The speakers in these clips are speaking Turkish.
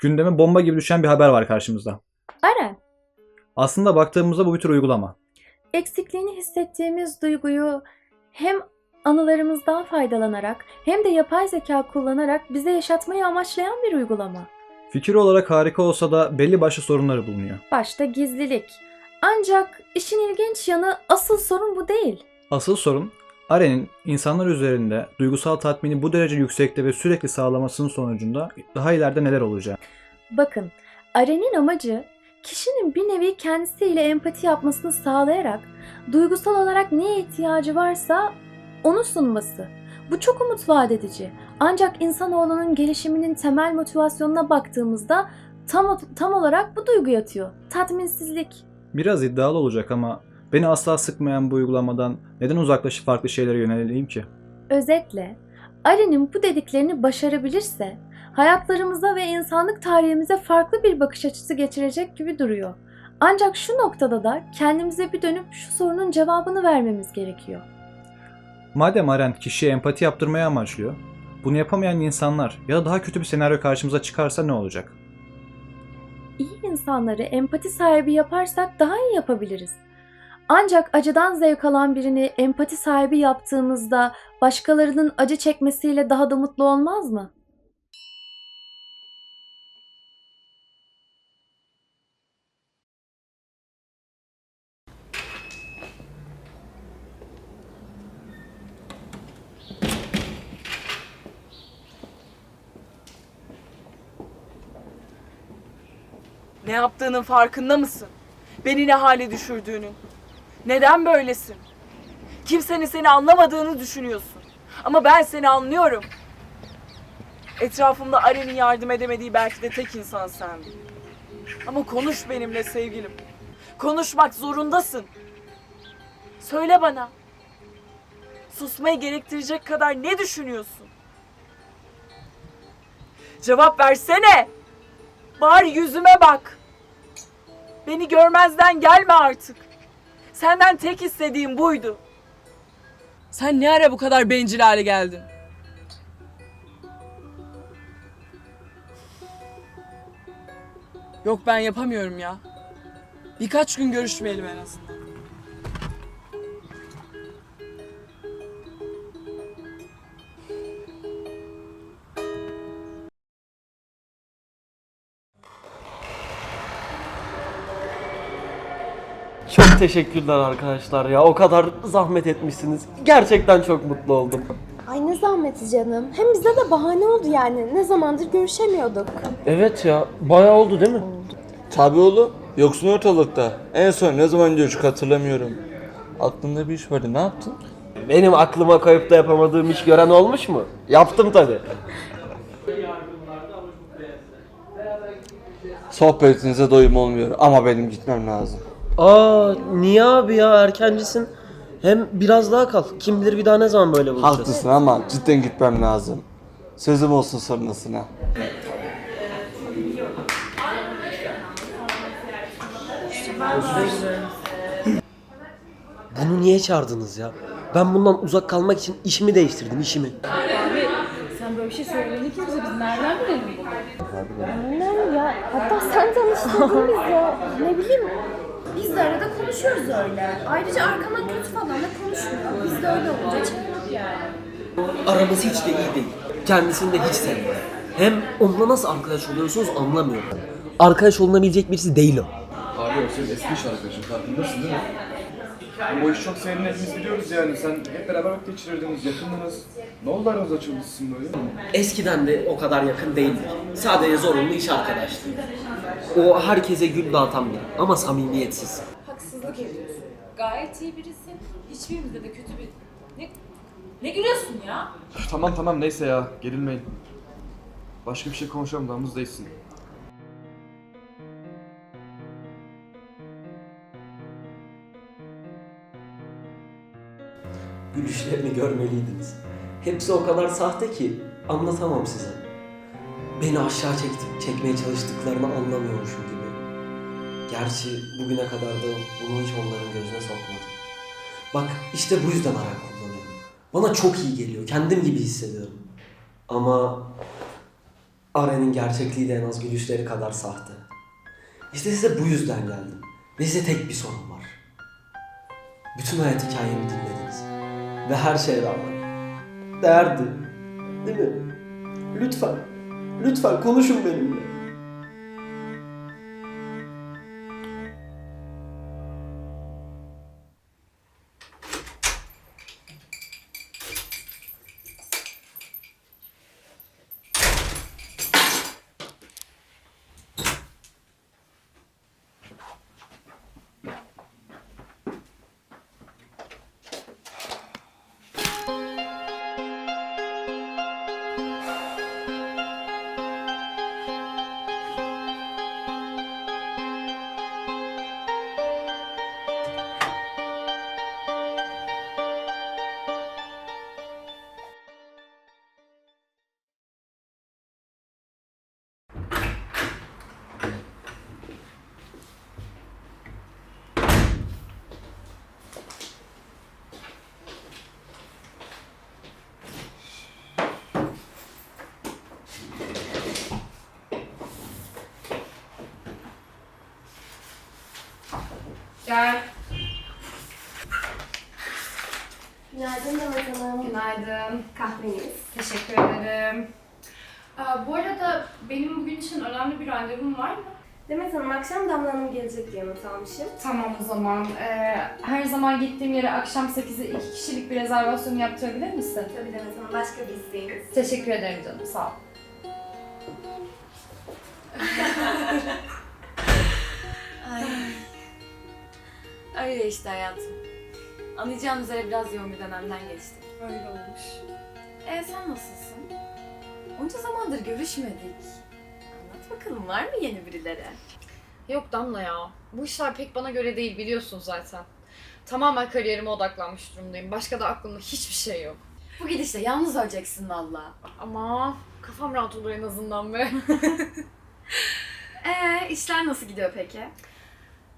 gündeme bomba gibi düşen bir haber var karşımızda. Aren, Aslında baktığımızda bu bir tür uygulama. eksikliğini hissettiğimiz duyguyu hem anılarımızdan faydalanarak hem de yapay zeka kullanarak bize yaşatmayı amaçlayan bir uygulama. Fikir olarak harika olsa da belli başlı sorunları bulunuyor. Başta gizlilik. Ancak işin ilginç yanı asıl sorun bu değil. Asıl sorun Aren'in insanlar üzerinde duygusal tatmini bu derece yüksekte ve sürekli sağlamasının sonucunda daha ileride neler olacak. Bakın, Aren'in amacı kişinin bir nevi kendisiyle empati yapmasını sağlayarak duygusal olarak neye ihtiyacı varsa onu sunması. Bu çok umut vaat edici. Ancak insanoğlunun gelişiminin temel motivasyonuna baktığımızda tam tam olarak bu duygu yatıyor. Tatminsizlik. Biraz iddialı olacak ama beni asla sıkmayan bu uygulamadan neden uzaklaşıp farklı şeylere yöneleyim ki? Özetle, Aren'in bu dediklerini başarabilirse hayatlarımıza ve insanlık tarihimize farklı bir bakış açısı getirecek gibi duruyor. Ancak şu noktada da kendimize bir dönüp şu sorunun cevabını vermemiz gerekiyor. Madem Aren kişiye empati yaptırmaya amaçlıyor, bunu yapamayan insanlar ya da daha kötü bir senaryo karşımıza çıkarsa ne olacak? İyi insanları empati sahibi yaparsak daha iyi yapabiliriz. Ancak acıdan zevk alan birini empati sahibi yaptığımızda başkalarının acı çekmesiyle daha da mutlu olmaz mı? Ne yaptığının farkında mısın? Beni ne hale düşürdüğünün. Neden böylesin? Kimsenin seni anlamadığını düşünüyorsun. Ama ben seni anlıyorum. Etrafımda Aren'in yardım edemediği belki de tek insan sendin. Ama konuş benimle sevgilim. Konuşmak zorundasın. Söyle bana. Susmayı gerektirecek kadar ne düşünüyorsun? Cevap versene. Bari yüzüme bak. Beni görmezden gelme artık. Senden tek istediğim buydu. Sen ne ara bu kadar bencil hale geldin? Yok ben yapamıyorum ya. Birkaç gün görüşmeyelim en azından. Teşekkürler arkadaşlar ya. O kadar zahmet etmişsiniz. Gerçekten çok mutlu oldum. Ay ne zahmeti canım. Hem bizde de bahane oldu yani. Ne zamandır görüşemiyorduk. Evet ya. Bayağı oldu değil mi? Tabii oğlum. Yoksun ortalıkta. En son ne zaman görüştük hatırlamıyorum. Aklında bir iş vardı. Ne yaptın? Benim aklıma koyup da yapamadığım iş gören olmuş mu? Yaptım tabii. Sohbetinize doyum olmuyor ama benim gitmem lazım. Aa niye abi ya erkencisin? Hem biraz daha kal. Kim bilir bir daha ne zaman böyle buluşacağız. Haklısın ama cidden gitmem lazım. Sözüm olsun sonrasına. Bunu niye çağırdınız ya? Ben bundan uzak kalmak için işimi değiştirdim işimi. Sen böyle bir şey söylediğini kimse biz nereden bilelim bunu? Ya. Hatta sen tanıştırdın bizi. Ne bileyim. Biz de arada konuşuyoruz öyle. Ayrıca arkamdan kötü falan da konuşmuyor. Biz de öyle olunca çektik yani. Aramız hiç de iyi değil. Kendisini de hiç sevmiyorum. Hem onunla nasıl arkadaş oluyorsunuz anlamıyorum. Arkadaş olunabilecek birisi değil o. Abi o senin eski iş arkadaşın farkındasın değil mi? Ama o iş çok senin hepimiz biliyoruz yani. Sen hep beraber vakit geçirirdiniz, yakındınız. Ne oldu aranız açıldı sizin böyle? Eskiden de o kadar yakın değildik. Sadece zorunlu iş arkadaşlığı. O herkese gül dağıtan biri ama samimiyetsiz. Haksızlık ediyorsun. Gayet iyi birisin. Hiçbirimizde de kötü bir... Ne, ne gülüyorsun ya? tamam tamam neyse ya, gerilmeyin. Başka bir şey konuşalım da aramız değilsin. Gülüşlerini görmeliydiniz. Hepsi o kadar sahte ki anlatamam size. Beni aşağı çekti, çekmeye çalıştıklarını anlamıyormuşum gibi. Gerçi bugüne kadar da bunu hiç onların gözüne sokmadım. Bak işte bu yüzden arak kullanıyorum. Bana çok iyi geliyor, kendim gibi hissediyorum. Ama Aren'in gerçekliği de en az gülüşleri kadar sahte. İşte size bu yüzden geldim. Ve size tek bir sorum var. Bütün hayat hikayemi dinlediniz. Ve her şeye rağmen. Değerdi. Değil mi? Lütfen. Lütfen konuşun benimle. Gel. Günaydın Demet Hanım. Günaydın. Kahveniz. Teşekkür ederim. Aa, bu arada benim bugün için önemli bir randevum var mı? Demet Hanım akşam Damla Hanım gelecek diye not almışım. Tamam o zaman. Ee, her zaman gittiğim yere akşam 8'e iki kişilik bir rezervasyon yaptırabilir misin? Tabii Demet Hanım başka bir isteğiniz. Teşekkür ederim canım. Sağ ol. Öyle işte hayatım. Anlayacağın üzere biraz yoğun bir dönemden geçtim. Öyle olmuş. E sen nasılsın? Onca zamandır görüşmedik. Anlat bakalım var mı yeni birileri? Yok Damla ya. Bu işler pek bana göre değil biliyorsun zaten. Tamamen kariyerime odaklanmış durumdayım. Başka da aklımda hiçbir şey yok. Bu gidişle yalnız öleceksin valla. Ama kafam rahat olur en azından be. Ee işler nasıl gidiyor peki?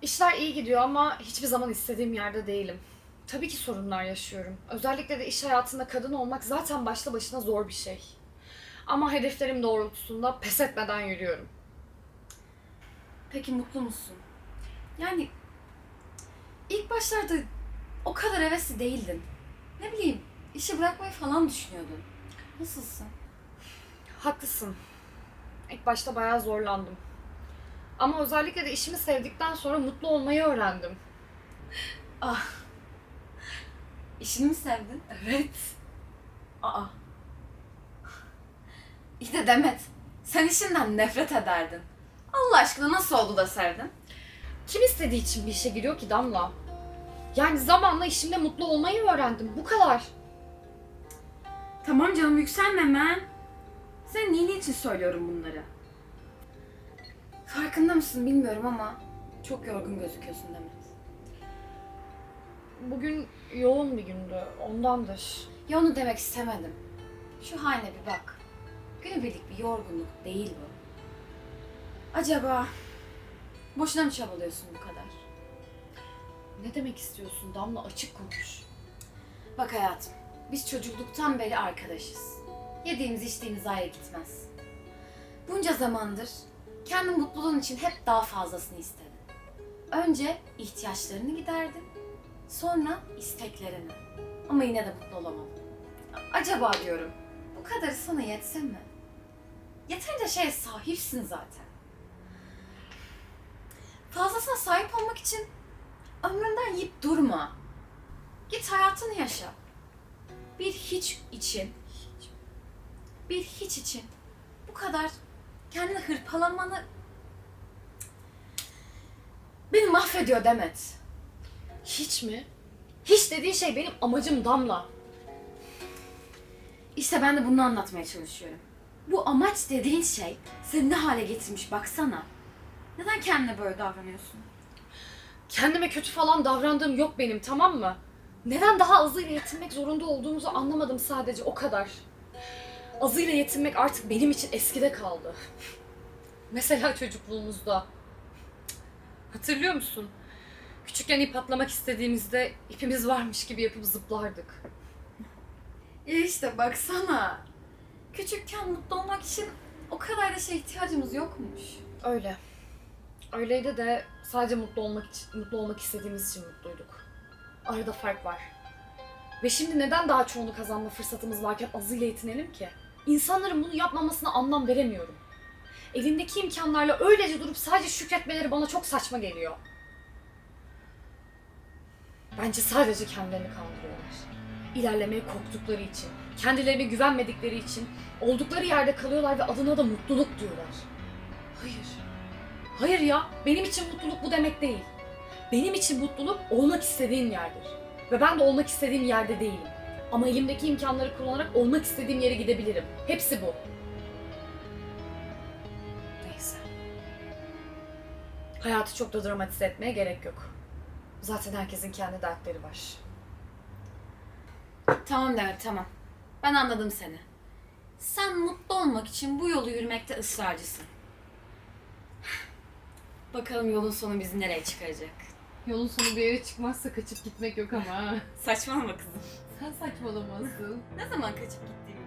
İşler iyi gidiyor ama hiçbir zaman istediğim yerde değilim. Tabii ki sorunlar yaşıyorum. Özellikle de iş hayatında kadın olmak zaten başlı başına zor bir şey. Ama hedeflerim doğrultusunda pes etmeden yürüyorum. Peki mutlu musun? Yani ilk başlarda o kadar hevesli değildin. Ne bileyim işi bırakmayı falan düşünüyordun. Nasılsın? Haklısın. İlk başta bayağı zorlandım. Ama özellikle de işimi sevdikten sonra mutlu olmayı öğrendim. İşini mi sevdin? Evet. Aa. İyi de Demet, sen işinden nefret ederdin. Allah aşkına nasıl oldu da sevdin? Kim istediği için bir işe giriyor ki Damla? Yani zamanla işimde mutlu olmayı öğrendim. Bu kadar. Tamam canım yükselme hemen. Senin iyiliğin için söylüyorum bunları. Farkında mısın bilmiyorum ama çok yorgun gözüküyorsun Demet. Bugün yoğun bir gündü. Ondandır. Ya onu demek istemedim. Şu haline bir bak. Günübirlik bir yorgunluk değil bu. Acaba boşuna mı çabalıyorsun bu kadar? Ne demek istiyorsun Damla? Açık konuş. Bak hayatım, biz çocukluktan beri arkadaşız. Yediğimiz içtiğimiz ayrı gitmez. Bunca zamandır kendi mutluluğun için hep daha fazlasını istedin. Önce ihtiyaçlarını giderdin, sonra isteklerini. Ama yine de mutlu olamadın. Acaba diyorum, bu kadarı sana yetse mi? Yeterince şeye sahipsin zaten. Fazlasına sahip olmak için ömründen yiyip durma. Git hayatını yaşa. Bir hiç için, bir hiç için bu kadar kendini hırpalamanı beni mahvediyor Demet. Hiç mi? Hiç dediğin şey benim amacım Damla. İşte ben de bunu anlatmaya çalışıyorum. Bu amaç dediğin şey seni ne hale getirmiş baksana. Neden kendine böyle davranıyorsun? Kendime kötü falan davrandığım yok benim tamam mı? Neden daha azıyla yetinmek zorunda olduğumuzu anlamadım sadece o kadar. Azıyla yetinmek artık benim için eskide kaldı. Mesela çocukluğumuzda. Hatırlıyor musun? Küçükken ip atlamak istediğimizde ipimiz varmış gibi yapıp zıplardık. Ya işte baksana. Küçükken mutlu olmak için o kadar da şey ihtiyacımız yokmuş. Öyle. Öyleydi de sadece mutlu olmak için, mutlu olmak istediğimiz için mutluyduk. Arada fark var. Ve şimdi neden daha çoğunu kazanma fırsatımız varken azıyla yetinelim ki? İnsanların bunu yapmamasına anlam veremiyorum. Elindeki imkanlarla öylece durup sadece şükretmeleri bana çok saçma geliyor. Bence sadece kendilerini kandırıyorlar. İlerlemeye korktukları için, kendilerine güvenmedikleri için oldukları yerde kalıyorlar ve adına da mutluluk diyorlar. Hayır. Hayır ya, benim için mutluluk bu demek değil. Benim için mutluluk olmak istediğim yerdir. Ve ben de olmak istediğim yerde değilim. Ama elimdeki imkanları kullanarak olmak istediğim yere gidebilirim. Hepsi bu. Neyse. Hayatı çok da dramatize etmeye gerek yok. Zaten herkesin kendi dertleri var. Tamam Demet tamam. Ben anladım seni. Sen mutlu olmak için bu yolu yürümekte ısrarcısın. Bakalım yolun sonu bizi nereye çıkaracak. Yolun sonu bir yere çıkmazsa kaçıp gitmek yok ama. Saçmalama kızım. Sen saçmalamazsın. Ne zaman kaçıp gittiğimi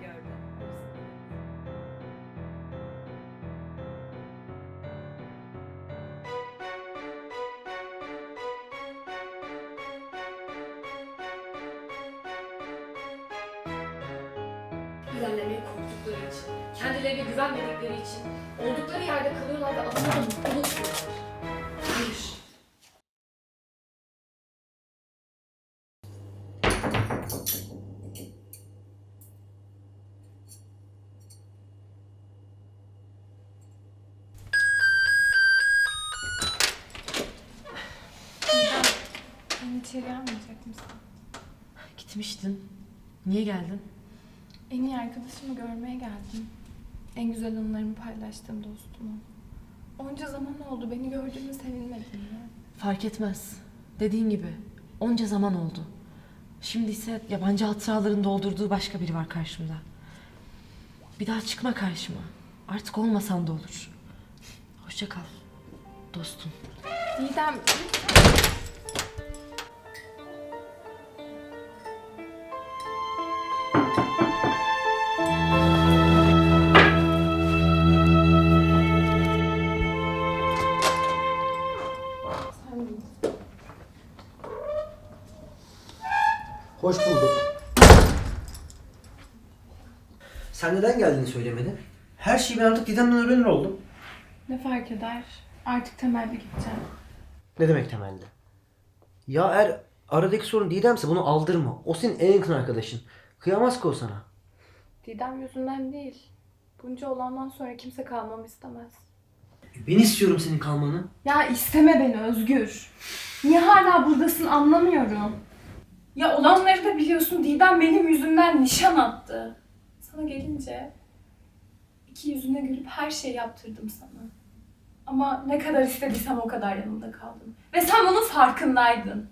içeri almayacak mısın? Gitmiştin. Niye geldin? En iyi arkadaşımı görmeye geldim. En güzel anılarımı paylaştığım dostumu. Onca zaman oldu. Beni gördüğüme sevinmedin mi? Fark etmez. Dediğin gibi onca zaman oldu. Şimdi ise yabancı hatıraların doldurduğu başka biri var karşımda. Bir daha çıkma karşıma. Artık olmasan da olur. Hoşça kal. Dostum. Didem, Hoş bulduk. Sen neden geldiğini söylemedin? Her şeyi ben artık Didem'den öğrenir oldum. ne fark eder? Artık temelli gideceğim. Ne demek temelli? Ya eğer aradaki sorun Didem'se bunu aldırma. O senin en yakın arkadaşın. Kıyamaz ki o sana. Didem yüzünden değil. Bunca olandan sonra kimse kalmamı istemez. Ben istiyorum senin kalmanı. Ya isteme beni Özgür. Niye hala buradasın anlamıyorum. Ya olanları da biliyorsun Didem benim yüzümden nişan attı. Sana gelince iki yüzüne gülüp her şeyi yaptırdım sana. Ama ne kadar istediysem o kadar yanımda kaldım. Ve sen bunun farkındaydın.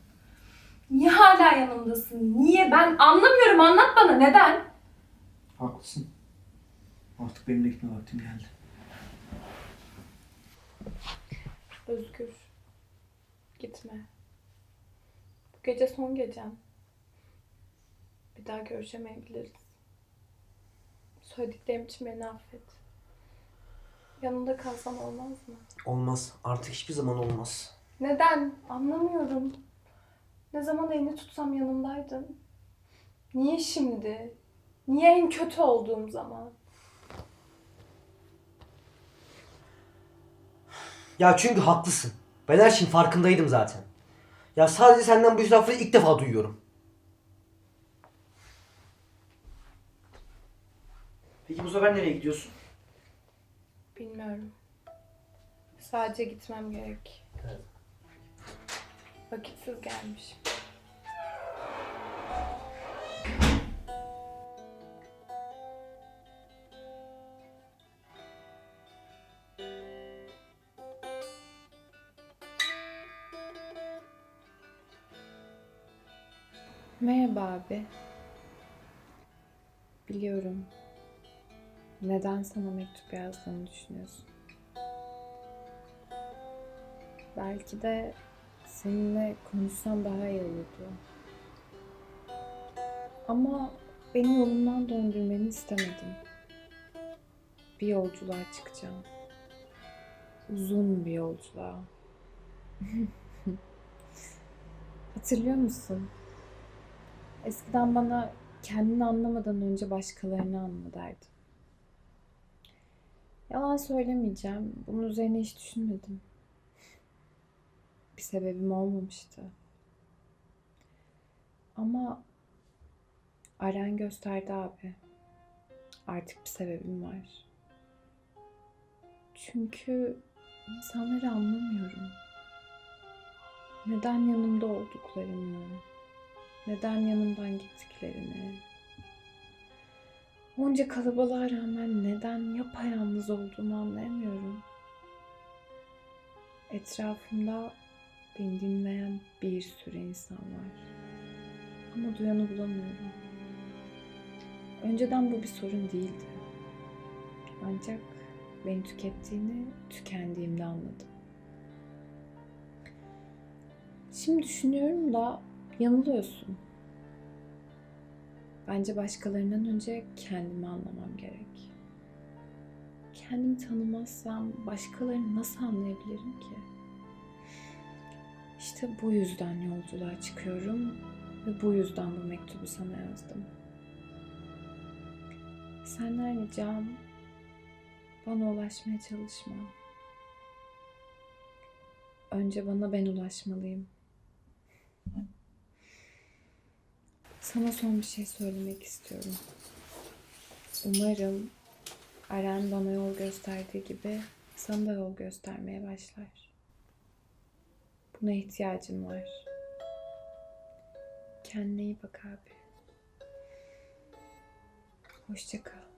Niye hala yanımdasın? Niye? Ben anlamıyorum. Anlat bana. Neden? Haklısın. Artık benim de gitme vaktim geldi. Özgür. Gitme. Bu gece son gecem. Bir daha görüşemeyebiliriz. Söylediklerim için beni affet. Yanında kalsam olmaz mı? Olmaz. Artık hiçbir zaman olmaz. Neden? Anlamıyorum. Ne zaman elini tutsam yanımdaydın. Niye şimdi? Niye en kötü olduğum zaman? Ya çünkü haklısın. Ben her şeyin farkındaydım zaten. Ya sadece senden bu lafları ilk defa duyuyorum. Peki bu sefer nereye gidiyorsun? Bilmiyorum. Sadece gitmem gerek. Vakitsiz gelmiş. Merhaba abi. Biliyorum. Neden sana mektup yazdığını düşünüyorsun. Belki de seninle konuşsam daha iyi olurdu. Ama beni yolumdan döndürmeni istemedim. bir yolculuğa çıkacağım. Uzun bir yolculuğa. Hatırlıyor musun? Eskiden bana kendini anlamadan önce başkalarını anla derdi. Yalan söylemeyeceğim. Bunun üzerine hiç düşünmedim. Bir sebebim olmamıştı. Ama Aren gösterdi abi. Artık bir sebebim var. Çünkü insanları anlamıyorum. Neden yanımda olduklarını, neden yanımdan gittiklerini, onca kalabalığa rağmen neden yapayalnız olduğumu anlayamıyorum. Etrafımda beni dinleyen bir sürü insan var. Ama duyanı bulamıyorum. Önceden bu bir sorun değildi. Ancak beni tükettiğini tükendiğimde anladım. Şimdi düşünüyorum da yanılıyorsun. Bence başkalarından önce kendimi anlamam gerek. Kendimi tanımazsam başkalarını nasıl anlayabilirim ki? İşte bu yüzden yolculuğa çıkıyorum ve bu yüzden bu mektubu sana yazdım. Senden ricam bana ulaşmaya çalışma. Önce bana ben ulaşmalıyım. Sana son bir şey söylemek istiyorum. Umarım Aren bana yol gösterdiği gibi sana da yol göstermeye başlar. Buna ihtiyacım var. Kendine iyi bak abi. Hoşça kal.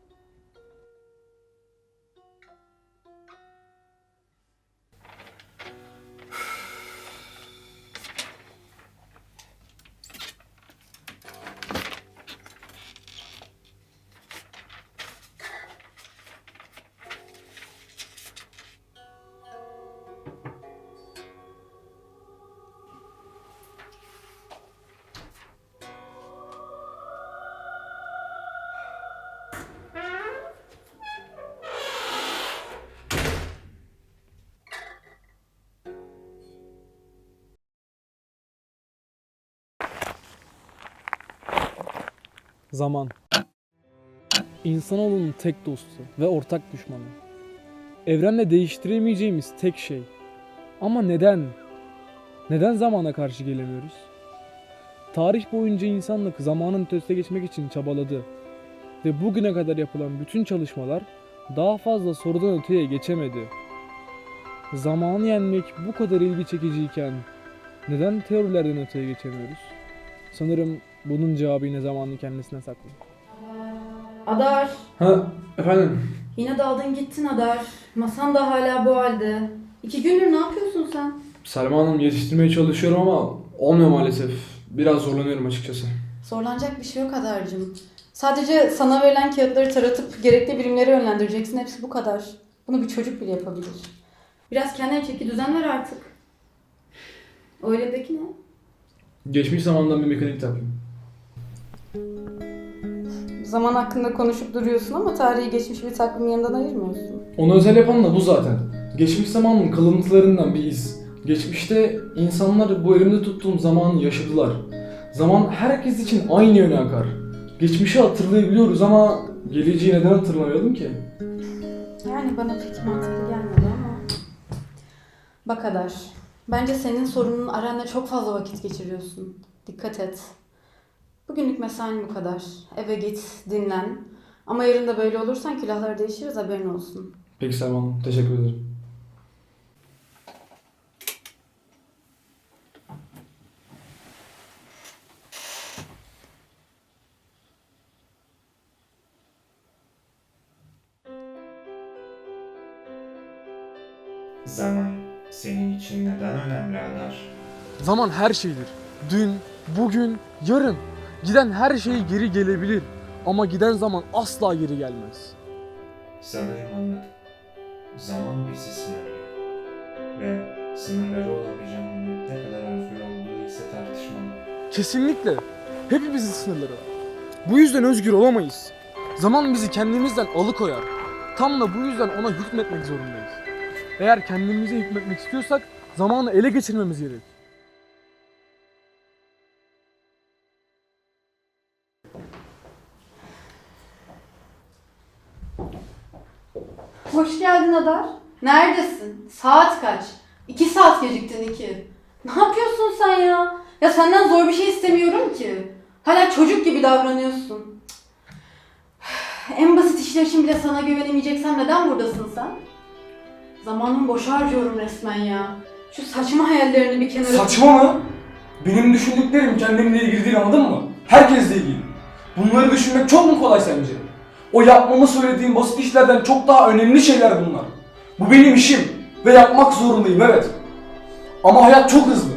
Zaman. İnsanoğlunun tek dostu ve ortak düşmanı. Evrenle değiştiremeyeceğimiz tek şey. Ama neden? Neden zamana karşı gelemiyoruz? Tarih boyunca insanlık zamanın ötesine geçmek için çabaladı. Ve bugüne kadar yapılan bütün çalışmalar daha fazla sorudan öteye geçemedi. Zamanı yenmek bu kadar ilgi çekiciyken neden teorilerden öteye geçemiyoruz? Sanırım bunun cevabı yine zamanın kendisine saklı. Adar, Ha efendim? yine daldın gittin Adar. Masan da hala bu halde. İki gündür ne yapıyorsun sen? Selma Hanım yetiştirmeye çalışıyorum ama olmuyor maalesef. Biraz zorlanıyorum açıkçası. Zorlanacak bir şey yok Adar'cığım. Sadece sana verilen kağıtları taratıp gerekli birimlere yönlendireceksin. Hepsi bu kadar. Bunu bir çocuk bile yapabilir. Biraz kendine çeki düzen ver artık. O ne? Geçmiş zamandan bir mekanik takvim. Zaman hakkında konuşup duruyorsun ama tarihi geçmiş bir takvim yanından ayırmıyorsun. Onu özel yapan da bu zaten. Geçmiş zamanın kalıntılarından bir iz. Geçmişte insanlar bu elimde tuttuğum zamanı yaşadılar. Zaman herkes için aynı yöne akar. Geçmişi hatırlayabiliyoruz ama geleceği neden hatırlamayalım ki? Yani bana pek mantıklı gelmedi ama. Bak Adar, bence senin sorunun Aren'le çok fazla vakit geçiriyorsun. Dikkat et. Bugünlük mesain bu kadar. Eve git, dinlen. Ama yarın da böyle olursan külahlar değişiriz haberin olsun. Peki Selma Hanım, teşekkür ederim. Zaman senin için neden önemli Adar? Zaman her şeydir. Dün, bugün, yarın. Giden her şey geri gelebilir. Ama giden zaman asla geri gelmez. Sanırım anladım. Zaman bizi sınırlıyor. Ve sınırları canlının ne kadar özgür olduğu ise tartışmalı. Kesinlikle. Hepimizin sınırları var. Bu yüzden özgür olamayız. Zaman bizi kendimizden alıkoyar. Tam da bu yüzden ona hükmetmek zorundayız. Eğer kendimize hükmetmek istiyorsak zamanı ele geçirmemiz gerek. Geldin Adar. Neredesin? Saat kaç? İki saat geciktin iki. Ne yapıyorsun sen ya? Ya senden zor bir şey istemiyorum ki. Hala çocuk gibi davranıyorsun. En basit işler için bile sana güvenemeyeceksem neden buradasın sen? Zamanımı boşa harcıyorum resmen ya. Şu saçma hayallerini bir kenara... Saçma mı? Benim düşündüklerim kendimle ilgili değil anladın mı? Herkesle ilgili. Bunları düşünmek çok mu kolay sence? O yapmamı söylediğim basit işlerden çok daha önemli şeyler bunlar. Bu benim işim ve yapmak zorundayım evet. Ama hayat çok hızlı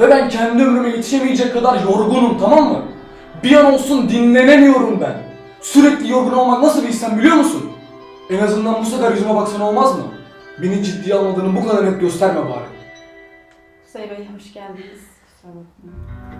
ve ben kendi ömrüme yetişemeyecek kadar yorgunum tamam mı? Bir an olsun dinlenemiyorum ben. Sürekli yorgun olmak nasıl bir his sen biliyor musun? En azından bu sefer yüzüme baksan olmaz mı? Beni ciddiye almadığını bu kadar net gösterme bari. Kuzey Bey hoş geldiniz. Kusura bakmayın.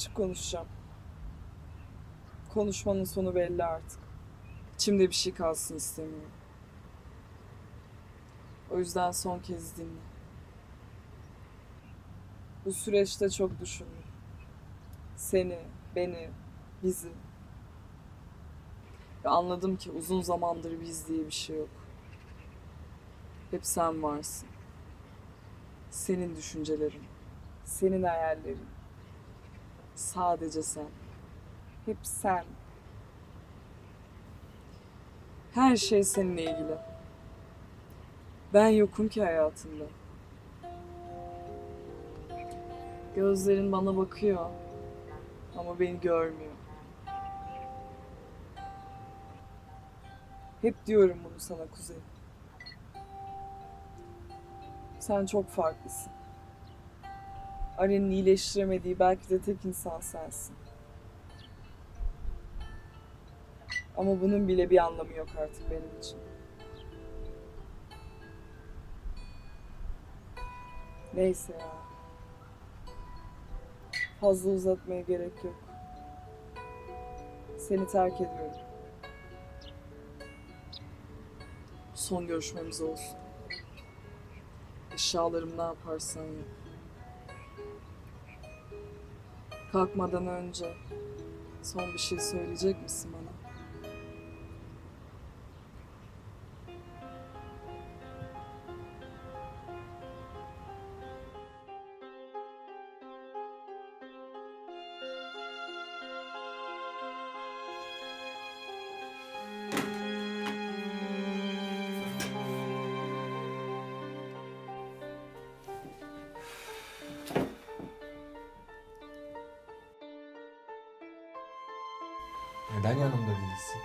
Açık konuşacağım. Konuşmanın sonu belli artık. İçimde bir şey kalsın istemiyorum. O yüzden son kez dinle. Bu süreçte çok düşündüm. Seni, beni, bizi. Ve anladım ki uzun zamandır biz diye bir şey yok. Hep sen varsın. Senin düşüncelerin, senin hayallerin. Sadece sen. Hep sen. Her şey seninle ilgili. Ben yokum ki hayatında. Gözlerin bana bakıyor ama beni görmüyor. Hep diyorum bunu sana Kuzey. Sen çok farklısın. Aren'in iyileştiremediği belki de tek insan sensin. Ama bunun bile bir anlamı yok artık benim için. Neyse ya. Fazla uzatmaya gerek yok. Seni terk ediyorum. Son görüşmemiz olsun. Eşyalarım ne yaparsan yap. Kalkmadan önce son bir şey söyleyecek misin bana? yanımda değilsin.